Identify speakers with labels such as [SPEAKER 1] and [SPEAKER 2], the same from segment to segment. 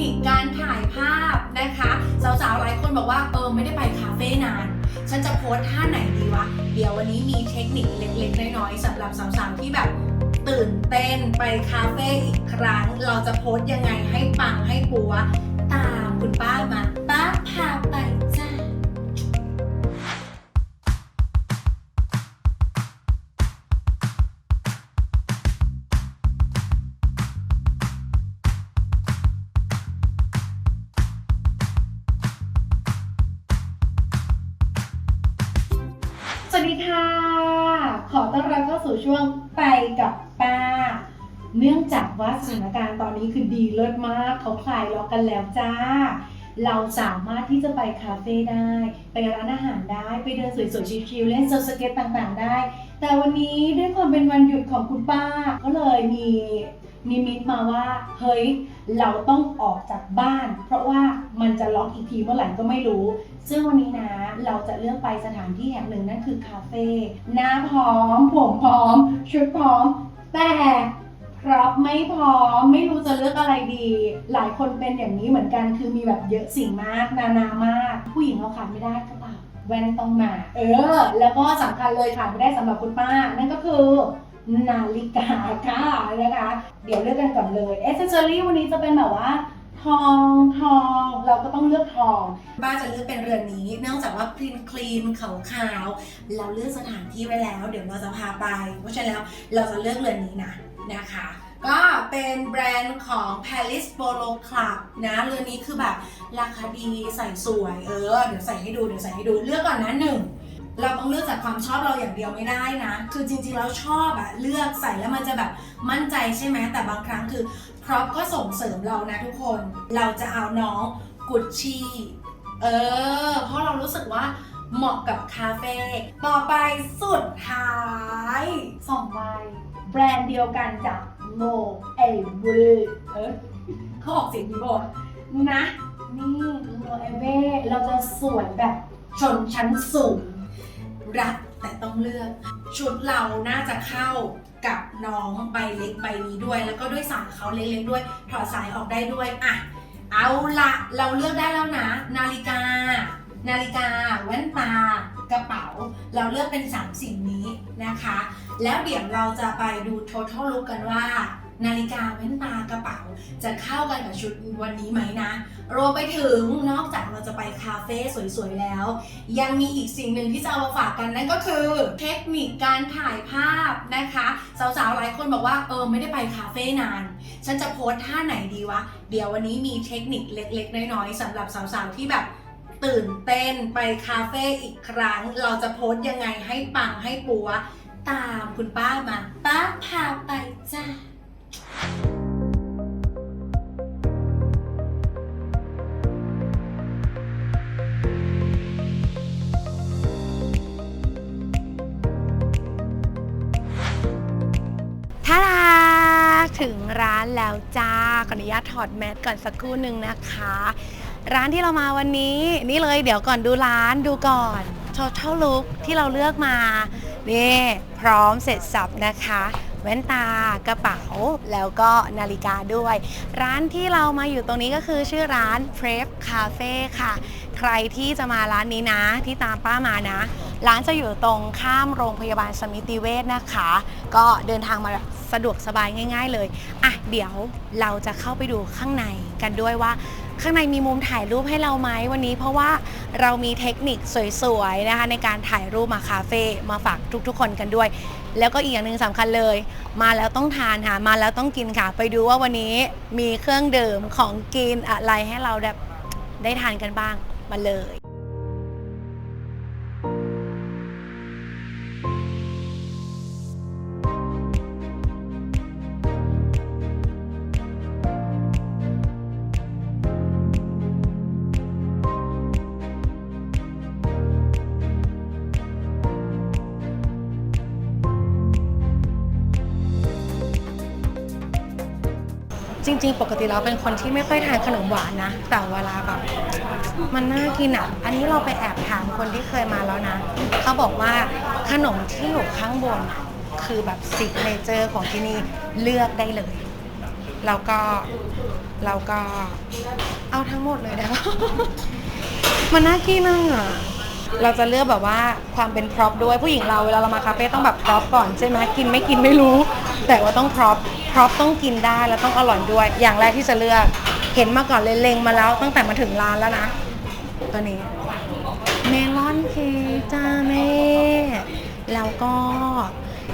[SPEAKER 1] นิคการถ่ายภาพนะคะสาวๆหลายคนบอกว่าเออไม่ได้ไปคาเฟ่นาน ฉันจะโพสท่าไหนดีวะ เดี๋ยววันนี้มีเทคนิคเล็กๆน้อยๆสำหรับสาวๆที่แบบตื่นเต้นไปคาเฟ่อีกครั้ง เราจะโพสยังไงให้ปังให้ปัว ตามคุณป้ามาป้าพาไป กับป้า เนื่องจากว่าสถานการณ์ตอนนี้คือดีเลิศมาก เขาคลายล็อกกันแล้วจ้า เราสามารถที่จะไปคาเฟ่ได้ ไปร้านอาหารได้ ไปเดินสวยๆ ชิลๆ เล่นเซิร์สเก็ตต่างๆ ได้ แต่วันนี้ด้วยความเป็นวันหยุดของคุณป้า ก็เลยมีนิมิตมาว่า เฮ้ย เราต้องออกจากบ้าน เพราะว่ามันจะล็อกอีกทีเมื่อไหร่ก็ไม่รู้ ซึ่งวันนี้นะเราจะเลือกไปสถานที่แห่งหนึ่งนั่นคือคาเฟ่หน้าพร้อม ผมพร้อม ชุดพร้อม แต่พร็อพไม่พร้อมไม่รู้จะเลือกอะไรดี หลายคนเป็นอย่างนี้เหมือนกันคือมีแบบเยอะสิ่งมาก นานามาก ผู้หญิงเราขาดไม่ได้กระเป๋าแว่นต้องมา เออ แล้วก็สำคัญเลยขาดไม่ได้สำหรับคุณป้า นั่นก็คือนาฬิกาค่ะนะคะ เดี๋ยวเลือกกันก่อนเลยเอเซอรี่วันนี้จะเป็นแบบว่า ทองทองเราก็ต้องเลือกทอง บ้าจะเลือกเป็นเรือนนี้ เนื่องจากว่าคลีนคลีนขาวขาวเราเลือกสถานที่ไว้แล้ว เดี๋ยวเราจะพาไป เพราะฉะนั้นแล้วเราจะเลือกเรือนนี้นะนะคะ ก็เป็นแบรนด์ของ Paris Polo Club นะเรือนนี้คือแบบราคาดีใส่สวยเออเดี๋ยวใส่ให้ดูเดี๋ยวใส่ให้ดูเลือกก่อนนะหนึ่งเราต้องเลือกจากความชอบเราอย่างเดียวไม่ได้นะ คือจริงๆแล้วชอบอะเลือกใส่แล้วมันจะแบบมั่นใจใช่ไหมแต่บางครั้งคือ พร็อพก็ส่งเสริมเรานะทุกคน เราจะเอาน้องกุชชี่เออ เพราะเรารู้สึกว่าเหมาะกับคาเฟ่ ต่อไปสุดท้ายสองใบแบรนด์เดียวกันจากโลเอเวเออเขาออกเสียงดีบอกนะ นี่โลเอเวเราจะสวยแบบชนชั้นสูง รักแต่ต้องเลือก ชุดเราน่าจะเข้า กับน้องใบเล็กใบนี้ด้วย แล้วก็ด้วยสายเขาเล็กๆด้วย ถอดสายออกได้ด้วยอะเอาละเราเลือกได้แล้วนะ นาฬิกา นาฬิกาแว่นตากระเป๋า เราเลือกเป็น 3 สิ่งนี้นะคะ แล้วเดี๋ยวเราจะไปดู total look กันว่า นาฬิกาแว่นตากระเป๋า จะเข้ากันกับชุดวันนี้ไหมนะ รวมไปถึงนอกจากเราจะไปคาเฟ่สวยๆแล้ว ยังมีอีกสิ่งหนึ่งที่จะเอามาฝากกันนั่นก็คือเทคนิคการถ่ายภาพนะคะสาวๆหลายคนบอกว่าเออไม่ได้ไปคาเฟ่นาน ฉันจะโพสท่าไหนดีวะ เดี๋ยววันนี้มีเทคนิคเล็ก ๆ น้อยๆสำหรับสาวๆที่แบบตื่นเต้นไปคาเฟ่อีกครั้ง เราจะโพสยังไงให้ปังให้ปัว ตามคุณป้ามา ป้าพาไปจ้า
[SPEAKER 2] ท่าดาถึงร้านแล้วจ้า ขออนุญาตถอดแมสก่อนสักครู่หนึ่งนะคะ ร้านที่เรามาวันนี้นี่เลยเดี๋ยวก่อนดูร้านดูก่อน total look ที่เราเลือกมา นี่ พร้อมเสร็จสับนะคะ แว่นตากระเป๋า แล้วก็นาฬิกาด้วย ร้านที่เรามาอยู่ตรงนี้ก็คือชื่อร้าน Prep Cafe ค่ะ ใครที่จะมาร้านนี้นะที่ตามป้ามานะ ร้านจะอยู่ตรงข้ามโรงพยาบาลสมิติเวชนะคะ ก็เดินทางมาสะดวกสบายง่าย ๆ เลยอะเดี๋ยวเราจะเข้าไปดูข้างในกันด้วยว่า ข้างในมีมุมถ่ายรูปให้เราไหมวันนี้เพราะว่า เรามีเทคนิคสวยๆนะคะในการถ่ายรูปมาคาเฟ่มาฝากทุกๆ คนกันด้วย แล้วก็อีกอย่างหนึ่งสำคัญเลย มาแล้วต้องทานค่ะมาแล้วต้องกินค่ะ ไปดูว่าวันนี้มีเครื่องดื่มของกินอะไรให้เราแบบได้ทานกันบ้างมาเลย ริง ๆ ปกติเราเป็นคนที่ไม่ค่อยทานขนมหวานนะ แต่เวลาแบบมันน่ากินอะ อันนี้เราไปแอบถามคนที่เคยมาแล้วนะ เขาบอกว่าขนมที่อยู่ข้างบนคือแบบซิกเนเจอร์ของที่นี่เลือกได้เลย แล้วก็แล้วก็เอาทั้งหมดเลยได้ปะ มันน่ากินอะ เราจะเลือกแบบว่าความเป็นพร็อพด้วยผู้หญิงเราเวลาเรามาคาเฟ่ต้องแบบพร็อพก่อนใช่ไหมกินไม่กินไม่รู้ แต่ว่าต้องพร็อพ ร็อพต้องกินได้แล้วต้องอร่อยด้วย อย่างแรกที่จะเลือก เห็นมาก่อนเลยเล็งมาแล้วตั้งแต่มาถึงร้านแล้วนะ ตัวนี้ เมลอนเค้กจ้าแม่ แล้วก็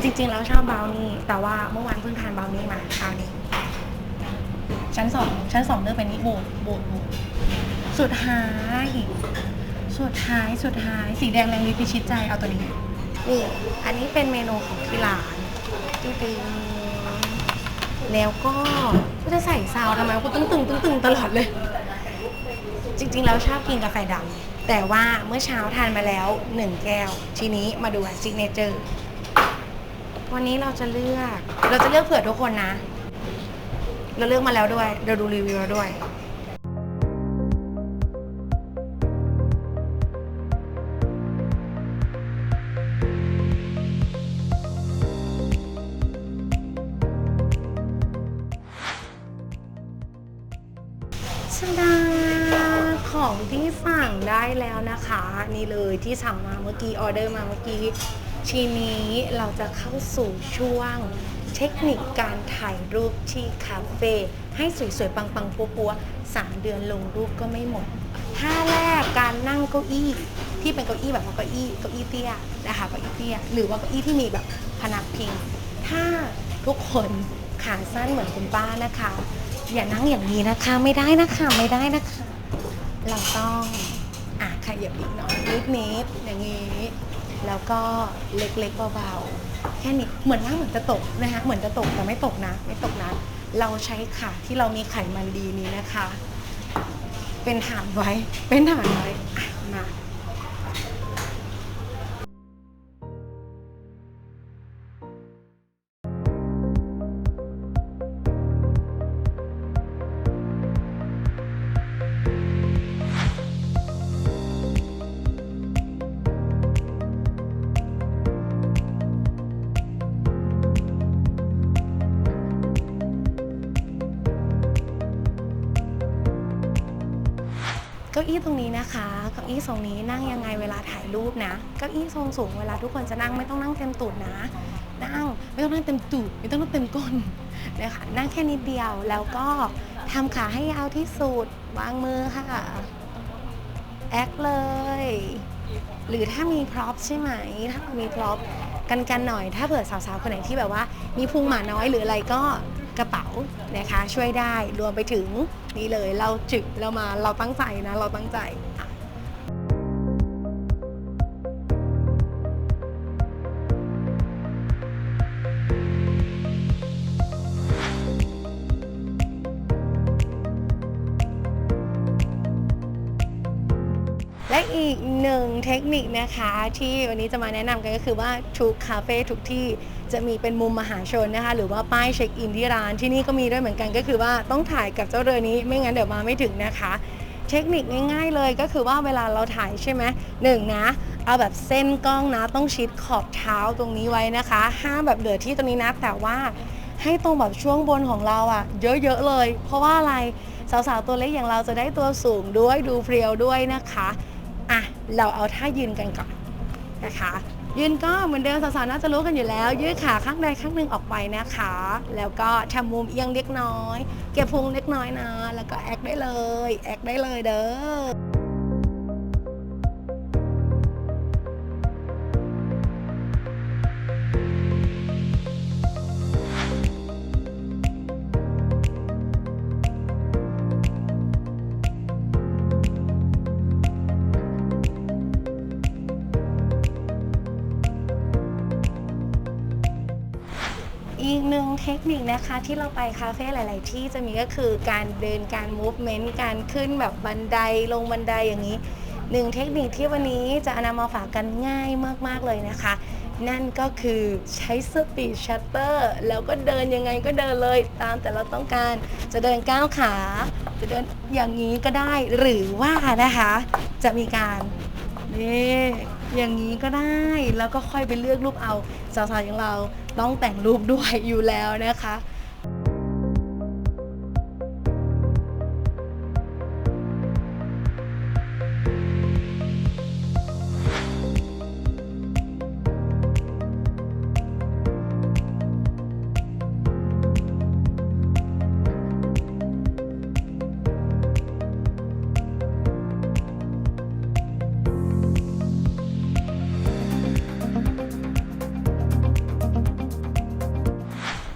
[SPEAKER 2] จริงๆ แล้วชอบบราวนี่ แต่ว่าเมื่อวานเพิ่งทานบราวนี่มาคราวนี้ ชั้นสองชั้นสองเลือกเป็นนี้โบดโบดโบดสุดท้ายสุดท้ายสุดท้ายสีแดงแรงลิพิชิตใจเอาตัวนี้นี่อันนี้เป็นเมนูของที่ร้านจริงๆ แล้วก็ก็จะใส่ซาวทำไมกูตึงตึงตึงตึงตลอดเลย จริงๆแล้วชอบกินกาแฟดำแต่ว่าเมื่อเช้าทานมาแล้วหนึ่งแก้ว ทีนี้มาดูซิกเนเจอร์วันนี้เราจะเลือก เราจะเลือกเผื่อทุกคนนะ เราเลือกมาแล้วด้วย เราดูรีวิวแล้วด้วย ของที่สั่งได้แล้วนะคะ นี่เลยที่สั่งมาเมื่อกี้ออเดอร์มาเมื่อกี้ทีนี้เราจะเข้าสู่ช่วงเทคนิคการถ่ายรูปที่คาเฟ่ให้สวยๆ ปังๆ ปัวๆสามเดือนลงรูปก็ไม่หมดท่าแรกการนั่งเก้าอี้ที่เป็นเก้าอี้แบบว่าเก้าอี้เก้าอี้เตี้ยนะคะเก้าอี้เตี้ยหรือว่าเก้าอี้ที่มีแบบพนักพิง ถ้าทุกคนขาสั้นเหมือนคุณป้านะคะ อย่านั่งอย่างนี้นะคะ ไม่ได้นะคะ ไม่ได้นะคะ เราต้องอะขยับอีกหน่อยนิดนิดอย่างนี้ แล้วก็เล็กๆเบาๆแค่นี้เหมือนว่าเหมือนจะตกนะคะเหมือนจะตกแต่ไม่ตกนะ ไม่ตกนะ เราใช้ขาที่เรามีไขมันดีนี้นะคะ เป็นฐานไว้เป็นฐานไว้อะมาาอี้ตรงนี้นะคะเก้าอี้ทรงนี้นั่งยังไงเวลาถ่ายรูปนะเก้าอี้ทรงสูงเวลาทุกคนจะนั่งไม่ต้องนั่งเต็มตูดนะ นั่งไม่ต้องนั่งเต็มตูดไม่ต้องนั่งเต็มก้นนะคะนั่งแค่นิดเดียวแล้วก็ทำขาให้ยาวที่สุดวางมือค่ะแอคเลย หรือถ้ามีพร็อพใช่ไหม ถ้ามีพร็อพกันกันหน่อย ถ้าเผื่อสาวๆคนไหนที่แบบว่า มีพุงหมาน้อยหรืออะไรก็ กระเป๋านะคะช่วยได้รวมไปถึงนี่เลยเราจึกเรามาเราตั้งใจนะเราตั้งใจและอีกหนึ่งเทคนิคนะคะที่วันนี้จะมาแนะนำกันก็คือว่าทุกคาเฟ่ทุกที่ จะมีเป็นมุมมหาชนนะคะ หรือว่าป้ายเช็คอินที่ร้านที่นี่ก็มีด้วยเหมือนกันก็คือว่าต้องถ่ายกับเจ้าเรือนี้ไม่งั้นเดี๋ยวมาไม่ถึงนะคะ เทคนิคง่าย ๆ เลยก็คือว่าเวลาเราถ่ายใช่ไหมหนึ่งนะเอาแบบเส้นกล้องนะต้องชิดขอบเท้าตรงนี้ไว้นะคะ ห้ามแบบเหลือที่ตรงนี้นะแต่ว่าให้ตรงแบบช่วงบนของเราอะเยอะๆเลย เพราะว่าอะไรสาวๆตัวเล็กอย่างเราจะได้ตัวสูงด้วยดูเพรียวด้วยนะคะอะเราเอาท่ายืนกันก่อนนะคะ ยืนก็เหมือนเดิมสาวๆน่าจะรู้กันอยู่แล้ว ยืดขาข้างใดข้างหนึ่งออกไปนะคะ แล้วก็ทำมุมเอียงเล็กน้อย เก็บพุงเล็กน้อยนะ แล้วก็แอคได้เลย แอคได้เลยเด้อ เทคนิคนะคะที่เราไปคาเฟ่หลาย ๆ ที่จะมีก็คือการเดินการมูฟเมนต์การขึ้นแบบบันไดลงบันไดอย่างนี้หนึ่งเทคนิคที่วันนี้จะนำมาฝากกันง่ายมาก ๆ เลยนะคะ นั่นก็คือใช้สปีดชัตเตอร์แล้วก็เดินยังไงก็เดินเลยตามแต่เราต้องการ จะเดินก้าวขา จะเดินอย่างนี้ก็ได้หรือว่านะคะ จะมีการนี่อย่างนี้ก็ได้แล้วก็ค่อยไปเลือกรูปเอาสาวๆอย่างเรา ต้องแต่งรูปด้วยอยู่แล้วนะคะ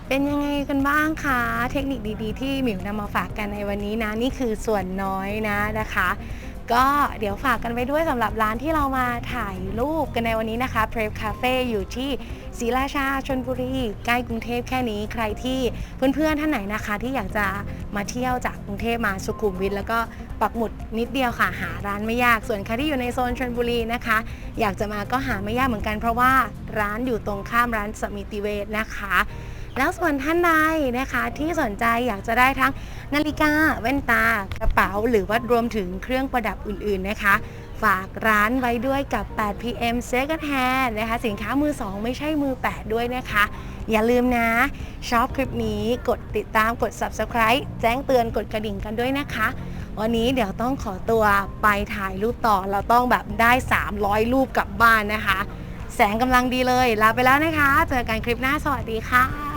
[SPEAKER 2] เป็นยังไงกันบ้างคะเทคนิคดีๆ ที่หมิวนำมาฝากกันในวันนี้นะ นี่คือส่วนน้อยนะนะคะ ก็เดี๋ยวฝากกันไปด้วยสำหรับร้านที่เรามาถ่ายรูปกันในวันนี้นะคะ Prep Cafe อยู่ที่ศรีราชาชนบุรี ใกล้กรุงเทพแค่นี้ใครที่เพื่อนๆท่านไหนนะคะ ที่อยากจะมาเที่ยวจากกรุงเทพมาสุขุมวิทแล้วก็ปักหมุดนิดเดียวค่ะหาร้านไม่ยาก ส่วนใครที่อยู่ในโซนชนบุรีนะคะ อยากจะมาก็หาไม่ยากเหมือนกันเพราะว่าร้านอยู่ตรงข้ามร้านสมิติเวชนะคะ แล้วส่วนท่านใดนะคะที่สนใจอยากจะได้ทั้งนาฬิกาแว่นตากระเป๋า หรือว่ารวมถึงเครื่องประดับอื่นๆนะคะ ฝากร้านไว้ด้วยกับ 8 PM Second Hand นะคะ สินค้ามือ 2 ไม่ใช่มือ 8 ด้วยนะคะ อย่าลืมนะชอบคลิปนี้กดติดตามกด Subscribe แจ้งเตือนกดกระดิ่งกันด้วยนะคะ วันนี้เดี๋ยวต้องขอตัวไปถ่ายรูปต่อเราต้องแบบได้ 300 รูปกลับบ้านนะคะ แสงกำลังดีเลยลาไปแล้วนะคะ เจอกันคลิปหน้าสวัสดีค่ะ